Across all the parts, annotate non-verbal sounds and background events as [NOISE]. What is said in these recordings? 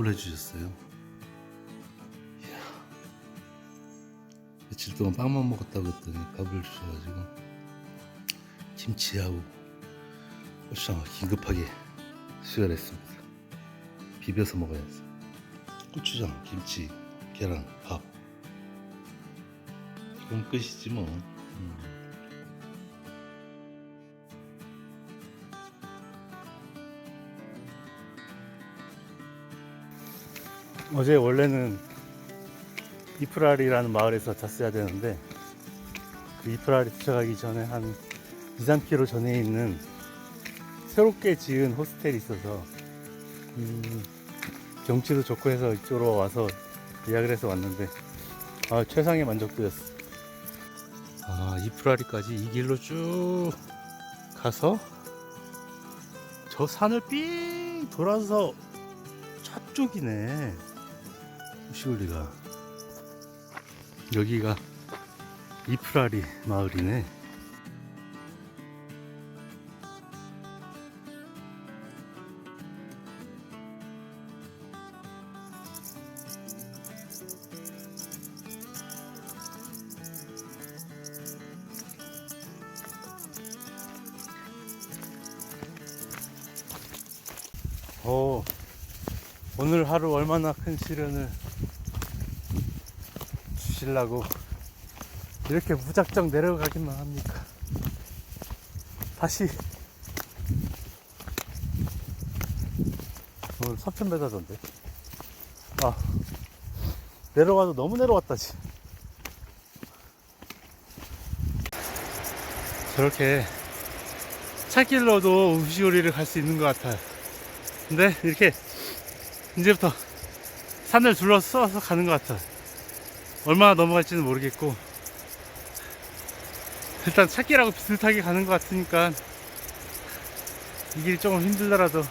밥을 해주셨어요. 이야. 며칠 동안 빵만 먹었다고 했더니 밥을 주셔가지고 김치하고 고추장을 긴급하게 수혈했습니다. 비벼서 먹어야지. 고추장, 김치, 계란, 밥. 그럼 끝이지 뭐. 음. 어제 원래는 이프라리라는 마을에서 잤어야 되는데 그 이프라리 도착하기 전에 한 2, 3km 전에 있는 새롭게 지은 호스텔이 있어서 음, 경치도 좋고 해서 이쪽으로 와서 예약을 해서 왔는데 아, 최상의 만족도였어. 아, 이프라리까지 이 길로 쭉 가서 저 산을 삥 돌아서 저쪽이네. 시골리가 여기가 이프라리 마을이네. 오, 오늘 하루 얼마나 큰 시련을 주실라고 이렇게 무작정 내려가기만 합니까? 다시 오늘 3,000m던데. 아, 내려가도 너무 내려왔다지. 저렇게 차길로도 우시오리를 갈 수 있는 것 같아요. 근데 이렇게 이제부터 산을 둘러싸서 가는 것 같아요. 얼마나 넘어갈지는 모르겠고 일단 찾기라고 비슷하게 가는 것 같으니까 이 길이 조금 힘들더라도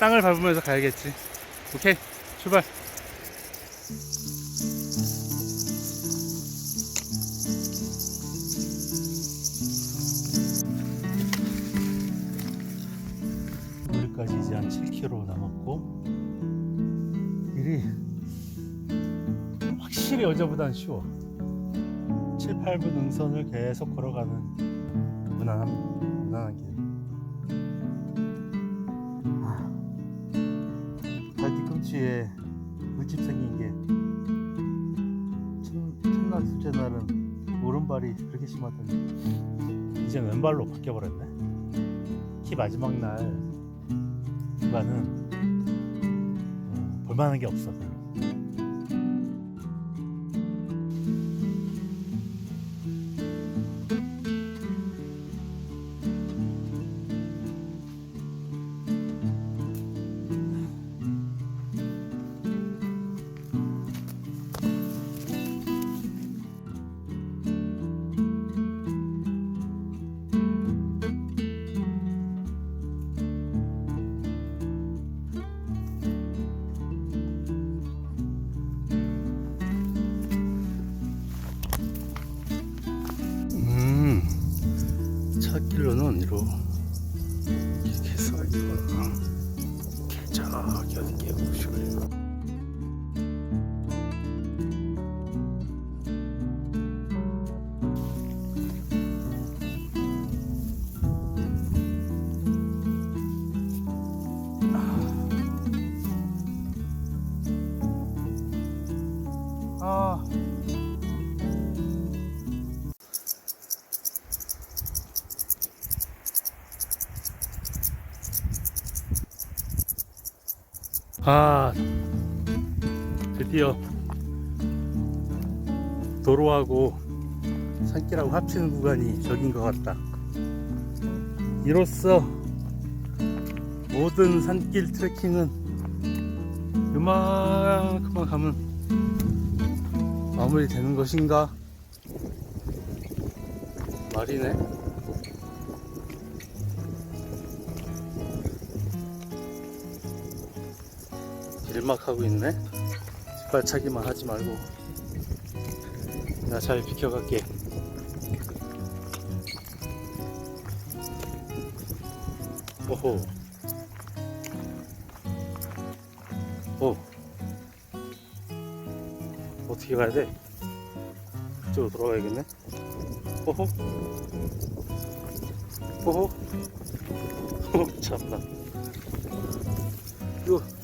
땅을 밟으면서 가야겠지. 오케이 출발 어제보단 쉬워. 7, 8분 능선을 계속 걸어가는 무난한, 무난한 길. 아, 발 뒤꿈치에 물집 생긴 게 첫, 첫날 둘째 날은 오른발이 그렇게 심하더니 이제 왼발로 바뀌어버렸네. 키 마지막 날 기반은 어, 볼만한 게 없어 찾길로는 이로 이렇게 해서 이거 저기 어디 깨보시고 아 드디어 도로하고 산길하고 합치는 구간이 저긴 것 같다. 이로써 모든 산길 트레킹은 요만큼만 가면 마무리 되는 것인가? 말이네. 길막하고 있네. 뒷발차기만 하지 말고. 나 잘 비켜갈게. 오호. 오. 어떻게 가야 돼? 이쪽으로 돌아가야겠네. 호호. 호호. 호, 참나. 이거.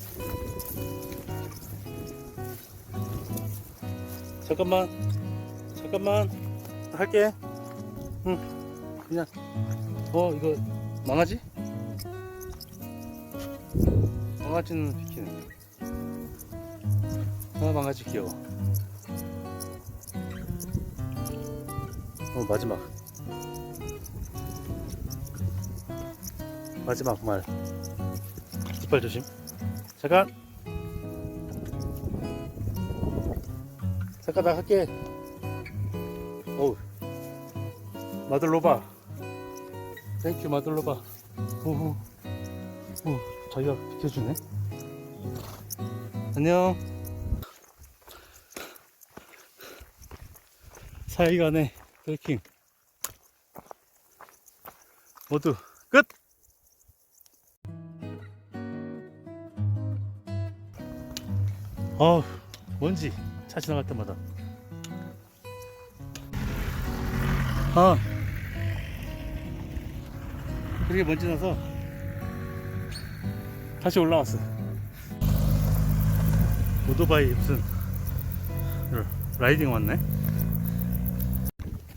잠깐만. 잠깐만. 할게. 응. 그냥. 어, 이거 망하지? 망아지는 비키네. 아, 망아지 귀여워. 어, 마지막. 마지막 말. 뒷발 조심. 잠깐. 잠깐 나 할게. 어우. 마들로바. 땡큐 마들로바. 오호. 오, 자기가 비켜주네. 안녕. 사이간의 트레킹 모두 끝! 어우, 먼지 차 지나갈 때마다. 아, 그렇게 먼지 나서 다시 올라왔어. 오토바이 무슨 라이딩 왔네.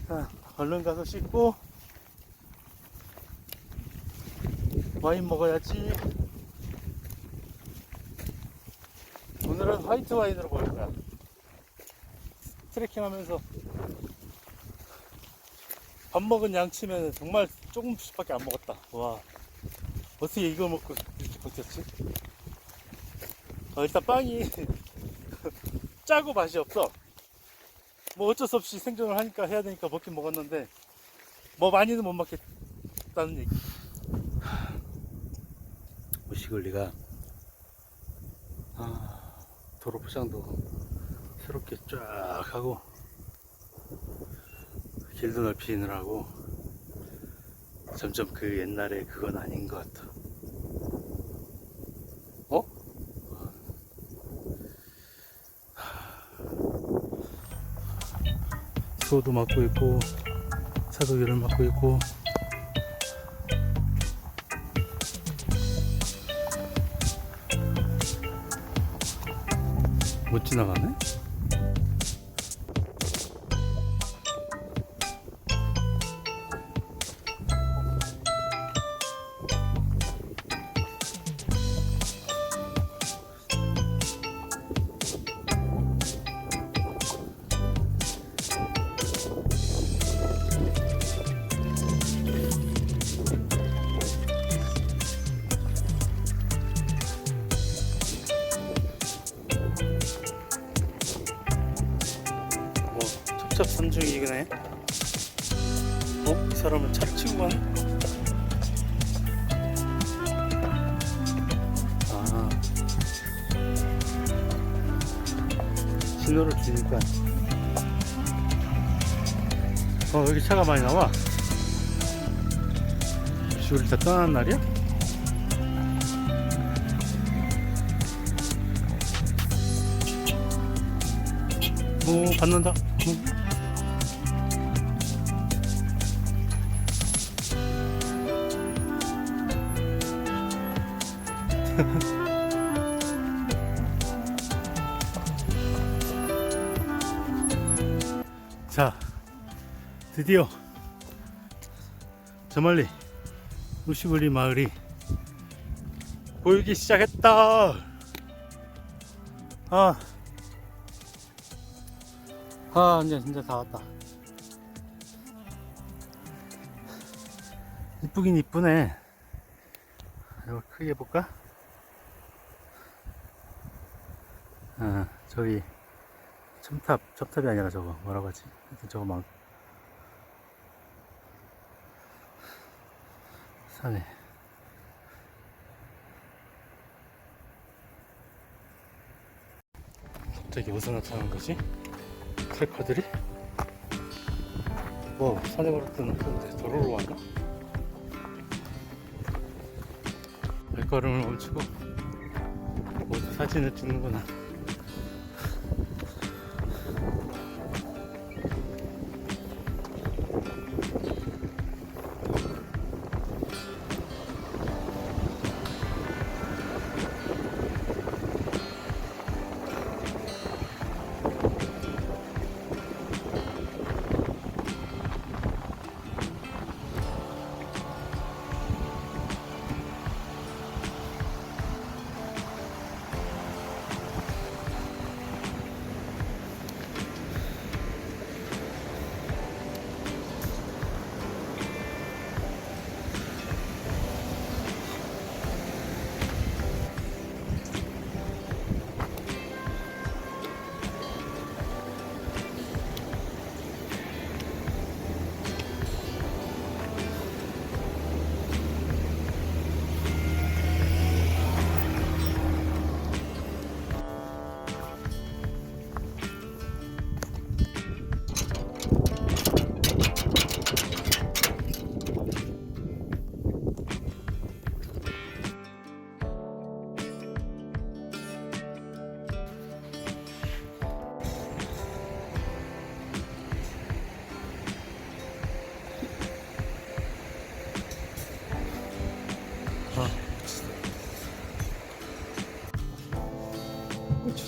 자, 얼른 가서 씻고 와인 먹어야지. 오늘은 화이트 와인으로 먹을 거야. 트레킹 하면서 밥 먹은 양치면 정말 조금씩밖에 안 먹었다. 와, 어떻게 이거 먹고 이렇게 버텼지? 어, 일단 빵이 [LAUGHS] 짜고 맛이 없어. 뭐 어쩔 수 없이 생존을 하니까 해야 되니까 먹긴 먹었는데 뭐 많이는 못 먹겠다는 얘기. 무시걸리가 아, 도로 포장도 새롭게 쫙 하고 길도 넓히느라고 점점 그 옛날에 그건 아닌 것 같아. 어? 소도 맡고 있고 사도기를 맡고 있고 못 지나가네? 첩첩산중이네 어? 이 사람은 차를 치고 가네? 아 신호를 주니까 어 여기 차가 많이 나와 지구를 다 떠나는 날이야? 오 받는다 응. 자 드디어 저 멀리 우시블리 마을이 보이기 시작했다 아 아, 이제 진짜 다 왔다. 이쁘긴 이쁘네. 이거 크게 볼까? 아, 저기, 첨탑, 첨탑이 아니라 저거, 뭐라고 하지? 저거 막, 산에. 갑자기 어디서 나타나는 거지? 트래커들이? 뭐 산에 걸었던 건데 도로로 왔나? 발걸음을 멈추고 모두 사진을 찍는구나.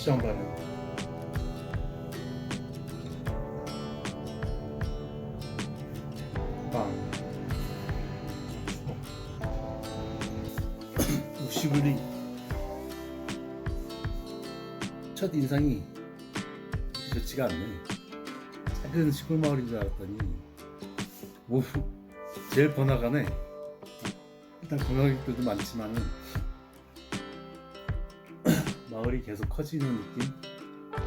고추장 바르고. 빵. 시골이 첫 인상이 좋지가 않네. 작은 시골 마을인 줄 알았더니 뭐 제일 번화가네. 일단 관광객들도 많지만은 마을이 계속 커지는 느낌?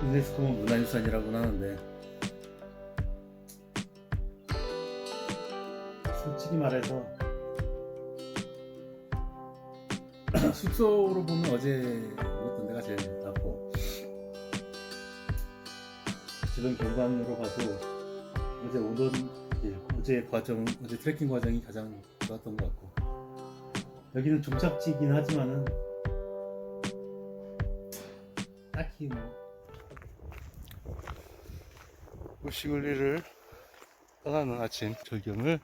유네스코 문화유산이라고는 하는데 솔직히 말해서 [CLEARS THROAT] 숙소로 보면 어제 묵었던 데가 제일 낫고 주변 경관으로 봐도 어제 오던 길, 어제 과정, 어제 트레킹 과정이 가장 좋았던 것 같고 여기는 종착지이긴 하지만은 딱히 뭐. 우시글리를 떠나는 아침 절경을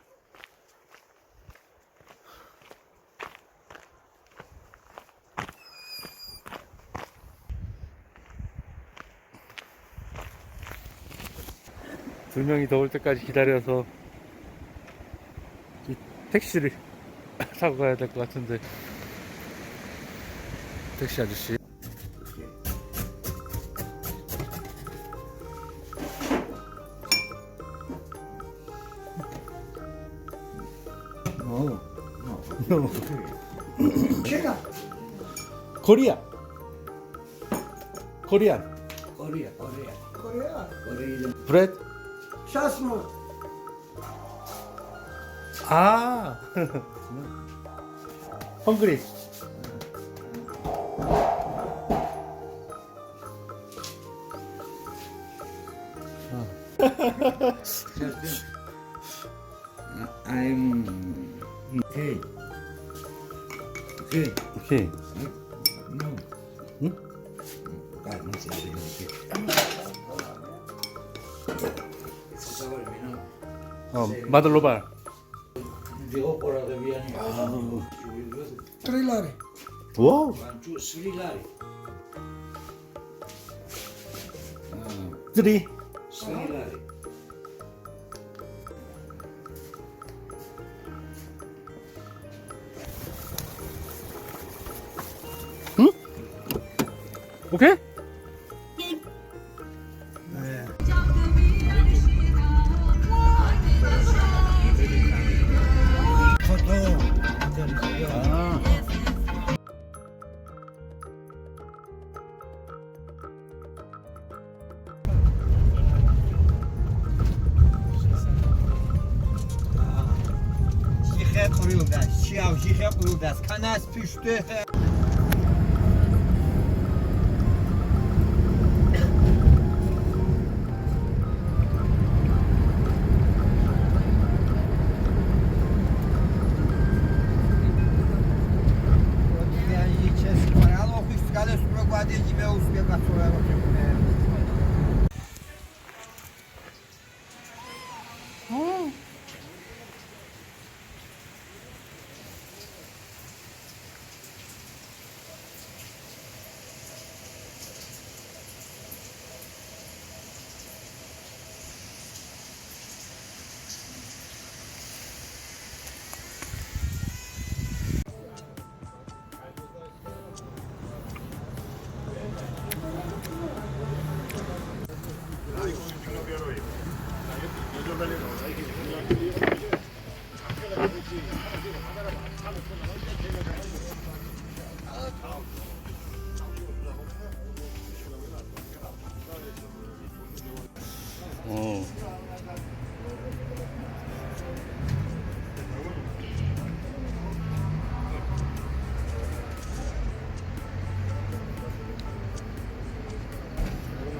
두 명이 더울 때까지 기다려서 이 택시를 [LAUGHS] 타고 가야 될 것 같은데. 택시 아저씨 코리아 코리안 Korea, Korea. Korea. Korea. 브레드 Chasmo. 아 헝그리 I'm okay. Okay. 오케이 Hmm? Vai, não sei se eu 어 마들로발 Digo por la que viene. Trilare. 와우 Manchu Sri Lari. 쓰리 Sri Lari. ოკეი? ხეყრულდას, შიავ შეხეყრულდას, ქანას ფიშტე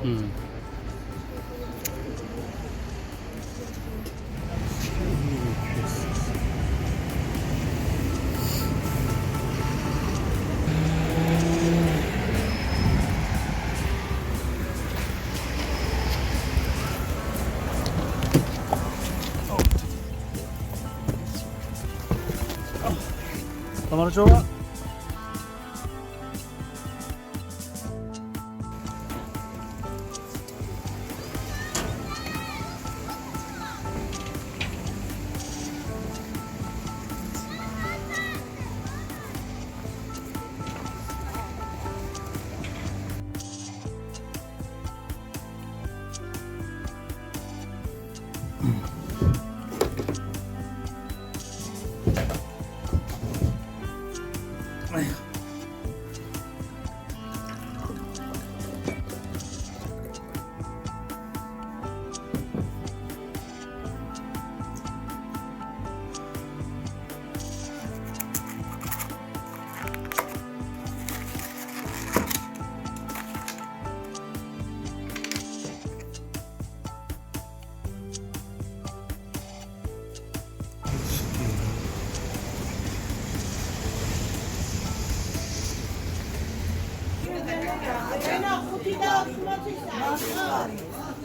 음. 얼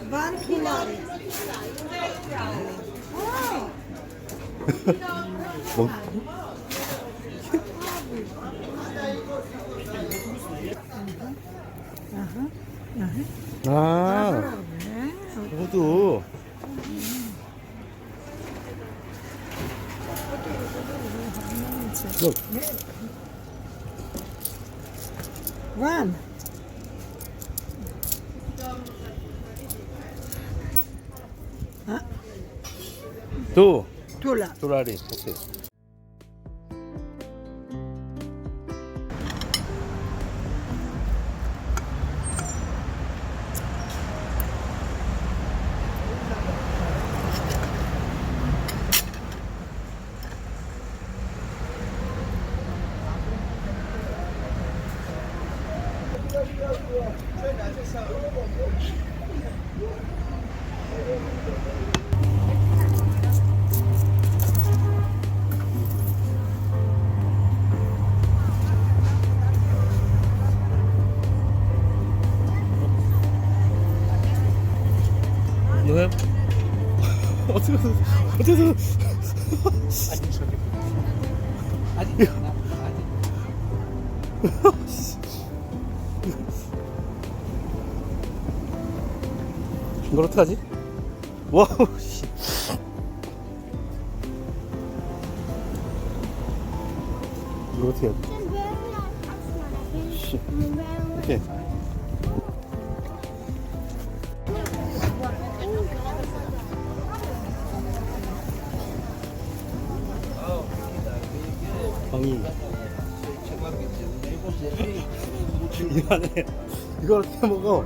마나 좋아? 뭐? 아, 호두. Look, One. Two. Tula. 도라리. 오케 어떻게 어떻게 이걸 어떡하지? 와우 씨. 이거 어떻게 해야 돼? 씨. 오케이 방이. 이만해. 이걸 어떻게 먹어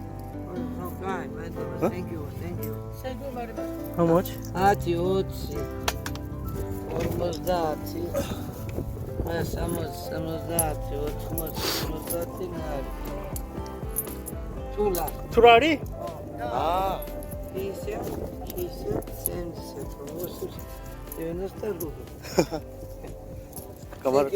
кімнаті оці ормоздати. Самоздати, от самоздати мають. Тула. Турарі? А. 50, 60, 70, 80, 90 рублів. Кавар.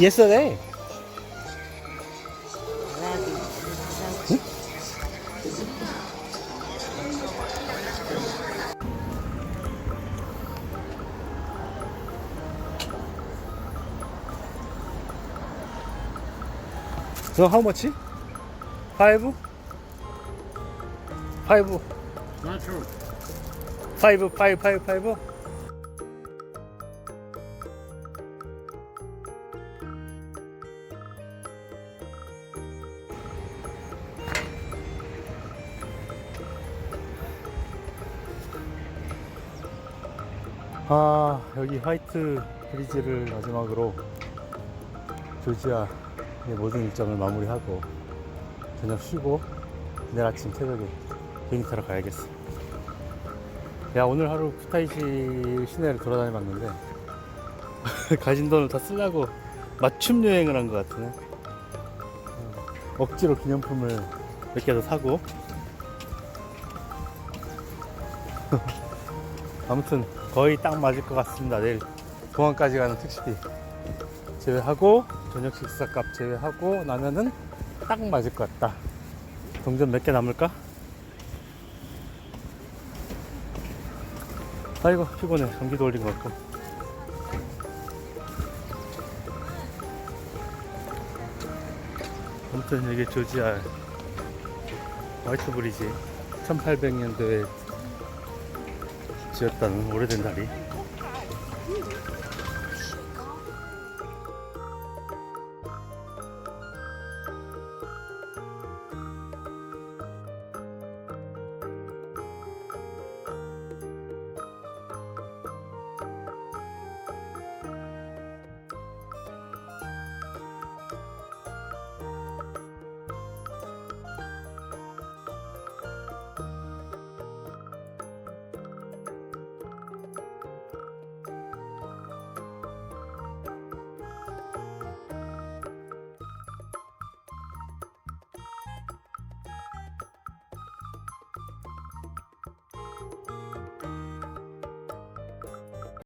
Yesterday. So how much? Five? Five? Not true. Five, five, five, five? 여기 화이트 브리지를 마지막으로 조지아의 모든 일정을 마무리하고 저녁 쉬고 내일 아침 새벽에 비행기 타러 가야겠어 야 오늘 하루 쿠타이시 시내를 돌아다녀봤는데 [LAUGHS] 가진 돈을 다 쓰려고 맞춤 여행을 한 것 같으네 어, 억지로 기념품을 몇 개 더 사고 아무튼 거의 딱 맞을 것 같습니다. 내일 공항까지 가는 택시비 제외하고 저녁 식사값 제외하고 나면은 딱 맞을 것 같다. 동전 몇 개 남을까? 아이고 피곤해. 전기도 올린 것 같고. 아무튼 이게 조지아 화이트 브리지. 1800년도에 지었다는 오래된 다리